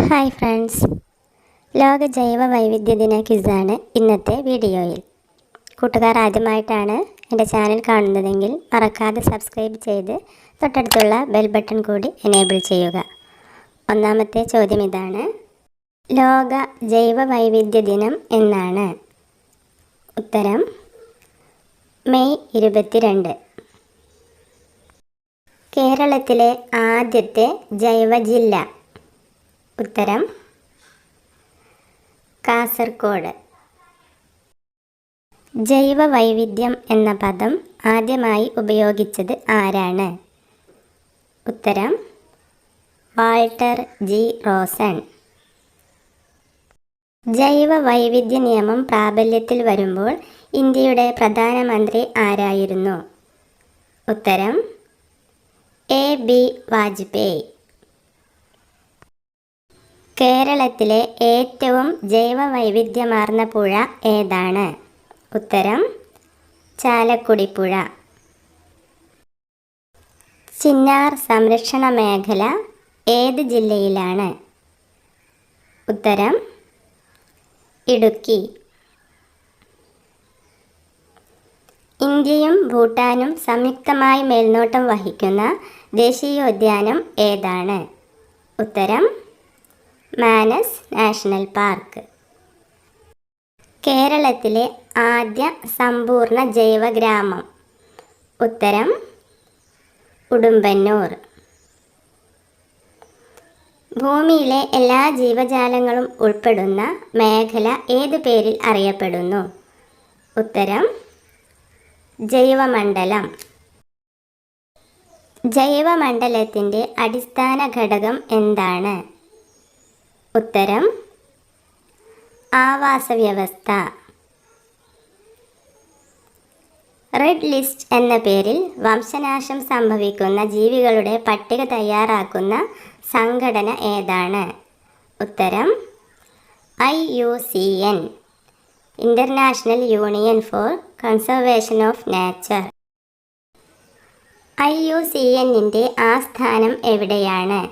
Hi friends. ലോക ജൈവ വൈവിധ്യ ദിന ക്വിസാണ് ഇന്നത്തെ വീഡിയോയിൽ. കൂട്ടുകാർ ആദ്യമായിട്ടാണ് എന്റെ ചാനൽ കാണുന്നതെങ്കിൽ മറക്കാതെ സബ്സ്ക്രൈബ് ചെയ്ത് തൊട്ടടുത്തുള്ള ബെൽ ബട്ടൺ കൂടി എനേബിൾ ചെയ്യുക. ഒന്നാമത്തെ ചോദ്യം ഇതാണ്. ലോക ജൈവ വൈവിധ്യ ദിനം എന്നാണ്. ഉത്തരം മെയ് ഇരുപത്തിരണ്ട്. കേരളത്തിലെ ആദ്യത്തെ ജൈവ ജില്ല ഉത്തരം കാസർഗോഡ് ജൈവ വൈവിധ്യം എന്ന പദം ആദ്യമായി ഉപയോഗിച്ചത് ആരാണ്? ഉത്തരം വാൾട്ടർ ജി റോസൺ. ജൈവ വൈവിധ്യ നിയമം പ്രാബല്യത്തിൽ വരുമ്പോൾ ഇന്ത്യയുടെ പ്രധാനമന്ത്രി ആരായിരുന്നു? ഉത്തരം എ ബി വാജ്പേയി. കേരളത്തിലെ ഏറ്റവും ജൈവ വൈവിധ്യമാർന്ന പുഴ ഏതാണ്? ഉത്തരം ചാലക്കുടി പുഴ. ചിന്നാർ സംരക്ഷണ മേഖല ഏത് ജില്ലയിലാണ്? ഉത്തരം ഇടുക്കി. ഇന്ത്യയും ഭൂട്ടാനും സംയുക്തമായി മേൽനോട്ടം വഹിക്കുന്ന ദേശീയോദ്യാനം ഏതാണ്? ഉത്തരം മാനസ് നാഷണൽ പാർക്ക്. കേരളത്തിലെ ആദ്യ സമ്പൂർണ ജൈവ ഗ്രാമം ഉത്തരം ഉടുമ്പന്നൂർ. ഭൂമിയിലെ എല്ലാ ജീവജാലങ്ങളും ഉൾപ്പെടുന്ന മേഖല ഏത് പേരിൽ അറിയപ്പെടുന്നു? ഉത്തരം ജൈവമണ്ഡലം. ജൈവമണ്ഡലത്തിന്റെ അടിസ്ഥാന ഘടകം എന്താണ്? ഉത്തരം ആവാസ വ്യവസ്ഥ റെഡ് ലിസ്റ്റ് എന്ന പേരിൽ വംശനാശം സംഭവിക്കുന്ന ജീവികളുടെ പട്ടിക തയ്യാറാക്കുന്ന സംഘടന ഏതാണ്? ഉത്തരം I U C N International Union for Conservation of Nature I U C എന്നിന്റെ ആസ്ഥാനം എവിടെയാണ്?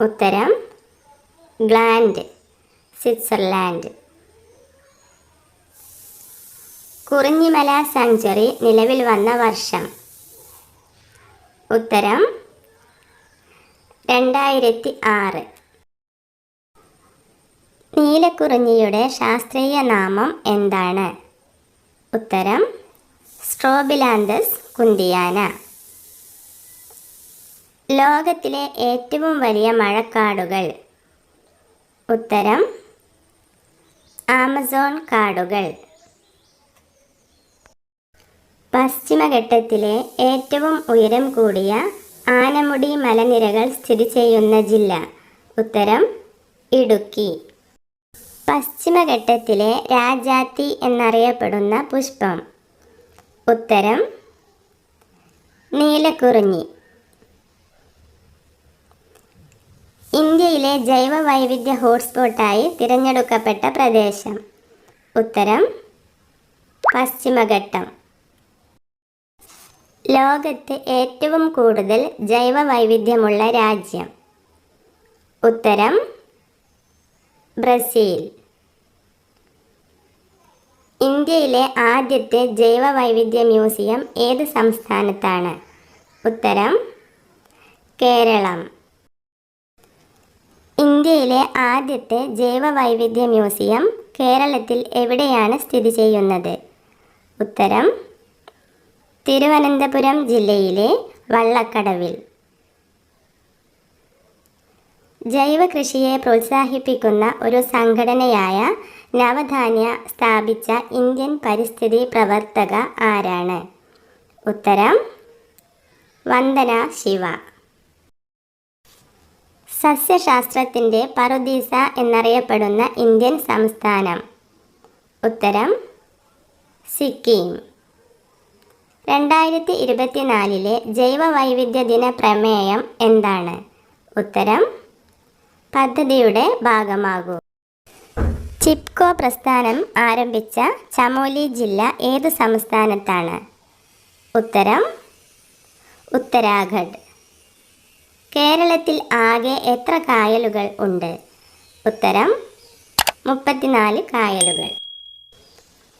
ഉത്തരം ഗ്ലാൻഡ് സ്വിറ്റ്സർലാൻഡ്. കുറിഞ്ഞിമല സാങ്ച്വറി നിലവിൽ വന്ന വർഷം. ഉത്തരം രണ്ടായിരത്തി ആറ് നീലക്കുറിഞ്ഞിയുടെ ശാസ്ത്രീയ നാമം എന്താണ്? ഉത്തരം സ്ട്രോബിലാന്തസ് കുന്തിയാന. ലോകത്തിലെ ഏറ്റവും വലിയ മഴക്കാടുകൾ ഉത്തരം ആമസോൺ കാടുകൾ. പശ്ചിമഘട്ടത്തിലെ ഏറ്റവും ഉയരം കൂടിയ ആനമുടി മലനിരകൾ സ്ഥിതി ചെയ്യുന്ന ജില്ല. ഉത്തരം ഇടുക്കി. പശ്ചിമഘട്ടത്തിലെ രാജാത്തി എന്നറിയപ്പെടുന്ന പുഷ്പം. ഉത്തരം നീലക്കുറിഞ്ഞി. ഇന്ത്യയിലെ ജൈവ വൈവിധ്യ ഹോട്ട്സ്പോട്ടായി തിരഞ്ഞെടുക്കപ്പെട്ട പ്രദേശം. ഉത്തരം പശ്ചിമഘട്ടം. ലോകത്ത് ഏറ്റവും കൂടുതൽ ജൈവ വൈവിധ്യമുള്ള രാജ്യം. ഉത്തരം ബ്രസീൽ. ഇന്ത്യയിലെ ആദ്യത്തെ ജൈവ വൈവിധ്യ മ്യൂസിയം ഏത് സംസ്ഥാനത്താണ്? ഉത്തരം കേരളം. ഇന്ത്യയിലെ ആദ്യത്തെ ജൈവവൈവിധ്യ മ്യൂസിയം കേരളത്തിൽ എവിടെയാണ് സ്ഥിതി ചെയ്യുന്നത്? ഉത്തരം തിരുവനന്തപുരം ജില്ലയിലെ വള്ളക്കടവിൽ. ജൈവ കൃഷിയെ പ്രോത്സാഹിപ്പിക്കുന്ന ഒരു സംഘടനയായ നവധാന്യ സ്ഥാപിച്ച ഇന്ത്യൻ പരിസ്ഥിതി പ്രവർത്തക ആരാണ്? ഉത്തരം വന്ദന ശിവ. സസ്യശാസ്ത്രത്തിന്റെ പറുദീസ എന്നറിയപ്പെടുന്ന ഇന്ത്യൻ സംസ്ഥാനം. ഉത്തരം സിക്കിം. രണ്ടായിരത്തി ഇരുപത്തിനാലിലെ ജൈവ വൈവിധ്യ ദിന പ്രമേയം എന്താണ്? ഉത്തരം പദ്ധതിയുടെ ഭാഗമാകൂ. ചിപ്കോ പ്രസ്ഥാനം ആരംഭിച്ച ചമോലി ജില്ല ഏത് സംസ്ഥാനത്താണ്? ഉത്തരം ഉത്തരാഖണ്ഡ്. കേരളത്തിൽ ആകെ എത്ര കായലുകൾ ഉണ്ട്? ഉത്തരം മുപ്പത്തിനാല് കായലുകൾ.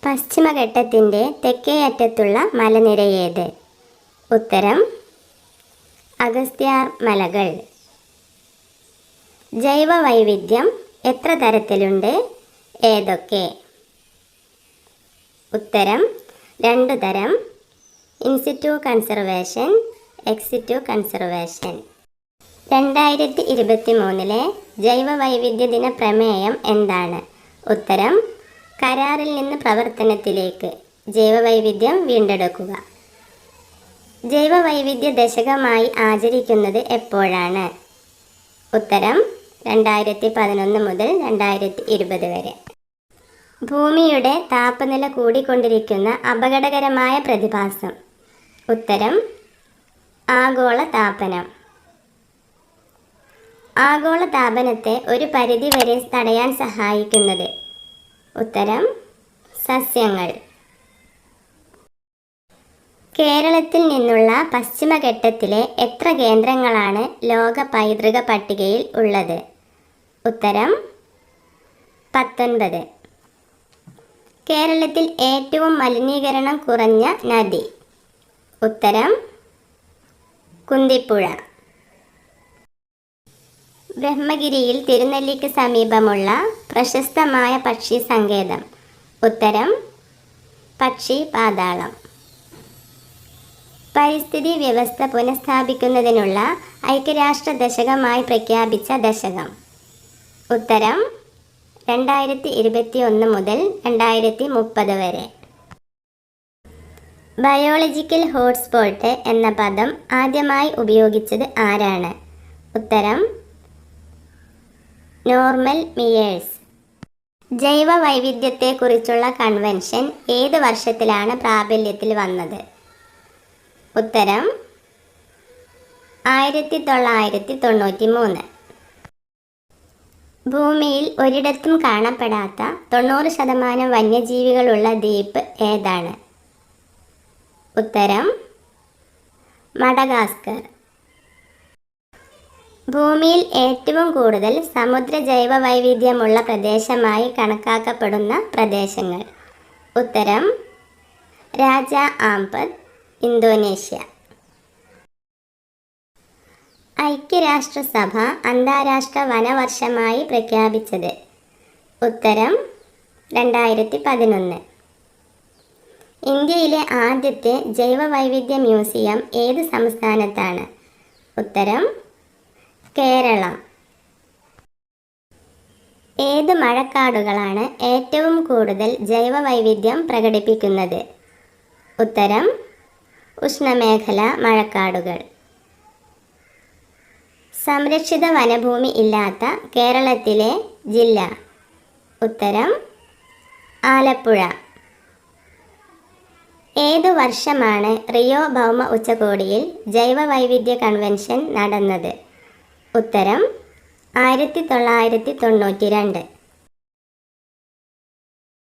പശ്ചിമഘട്ടത്തിന്റെ തെക്കേയറ്റത്തുള്ള മലനിരയേത്? ഉത്തരം അഗസ്ത്യാർ മലകൾ. ജൈവ വൈവിധ്യം എത്ര തരത്തിലുണ്ട്? ഏതൊക്കെ? ഉത്തരം രണ്ടു തരം. In situ conservation ex situ conservation. രണ്ടായിരത്തി ഇരുപത്തി മൂന്നിലെ ജൈവ വൈവിധ്യ ദിന പ്രമേയം എന്താണ്? ഉത്തരം കരാറിൽ നിന്ന് പ്രവർത്തനത്തിലേക്ക് ജൈവ വൈവിധ്യം വീണ്ടെടുക്കുക. ജൈവ വൈവിധ്യ ദശകമായി ആചരിക്കുന്നത് എപ്പോഴാണ്? ഉത്തരം രണ്ടായിരത്തി പതിനൊന്ന് മുതൽ രണ്ടായിരത്തി ഇരുപത് വരെ. ഭൂമിയുടെ താപനില കൂടിക്കൊണ്ടിരിക്കുന്ന അപകടകരമായ പ്രതിഭാസം. ഉത്തരം ആഗോള താപനം ആഗോള താപനത്തെ ഒരു പരിധിവരെ തടയാൻ സഹായിക്കുന്നത്. ഉത്തരം സസ്യങ്ങൾ. കേരളത്തിൽ നിന്നുള്ള പശ്ചിമഘട്ടത്തിലെ എത്ര കേന്ദ്രങ്ങളാണ് ലോക പൈതൃക പട്ടികയിൽ ഉള്ളത്? ഉത്തരം പത്തൊൻപത്. കേരളത്തിൽ ഏറ്റവും മലിനീകരണം കുറഞ്ഞ നദി. ഉത്തരം കുന്തിപ്പുഴ. ബ്രഹ്മഗിരിയിൽ തിരുനെല്ലിക്ക് സമീപമുള്ള പ്രശസ്തമായ പക്ഷി സങ്കേതം. ഉത്തരം പക്ഷി പാതാളം. പരിസ്ഥിതി വ്യവസ്ഥ പുനഃസ്ഥാപിക്കുന്നതിനുള്ള ഐക്യരാഷ്ട്ര ദശകമായി പ്രഖ്യാപിച്ച ദശകം. ഉത്തരം രണ്ടായിരത്തി ഇരുപത്തി ഒന്ന് മുതൽ രണ്ടായിരത്തി മുപ്പത് വരെ. ബയോളജിക്കൽ ഹോട്ട്സ്പോട്ട് എന്ന പദം ആദ്യമായി ഉപയോഗിച്ചത് ആരാണ്? ഉത്തരം നോർമൽ മിയേഴ്സ്. ജൈവ വൈവിധ്യത്തെക്കുറിച്ചുള്ള കൺവെൻഷൻ ഏത് വർഷത്തിലാണ് പ്രാബല്യത്തിൽ വന്നത്? ഉത്തരം ആയിരത്തി തൊള്ളായിരത്തി തൊണ്ണൂറ്റി മൂന്ന് ഭൂമിയിൽ ഒരിടത്തും കാണപ്പെടാത്ത തൊണ്ണൂറ് ശതമാനം വന്യജീവികളുള്ള ദ്വീപ് ഏതാണ്? ഉത്തരം മഡഗാസ്കർ. ഭൂമിയിൽ ഏറ്റവും കൂടുതൽ സമുദ്ര ജൈവ വൈവിധ്യമുള്ള പ്രദേശമായി കണക്കാക്കപ്പെടുന്ന പ്രദേശങ്ങൾ. ഉത്തരം രാജ ആംപത് ഇന്തോനേഷ്യ. ഐക്യരാഷ്ട്രസഭ അന്താരാഷ്ട്ര വനവർഷമായി പ്രഖ്യാപിച്ചത്. ഉത്തരം രണ്ടായിരത്തി പതിനൊന്ന് ഇന്ത്യയിലെ ആദ്യത്തെ ജൈവ വൈവിധ്യ മ്യൂസിയം ഏത് സംസ്ഥാനത്താണ്? ഉത്തരം കേരളം. ഏത് മഴക്കാടുകളാണ് ഏറ്റവും കൂടുതൽ ജൈവവൈവിധ്യം പ്രകടിപ്പിക്കുന്നത്? ഉത്തരം ഉഷ്ണമേഖല മഴക്കാടുകൾ. സംരക്ഷിത വനഭൂമി ഇല്ലാത്ത കേരളത്തിലെ ജില്ല. ഉത്തരം ആലപ്പുഴ. ഏതു വർഷമാണ് റിയോ ഭൗമ ഉച്ചകോടിയിൽ ജൈവവൈവിധ്യ കൺവെൻഷൻ നടന്നത്? ഉത്തരം ആയിരത്തി തൊള്ളായിരത്തി തൊണ്ണൂറ്റി രണ്ട്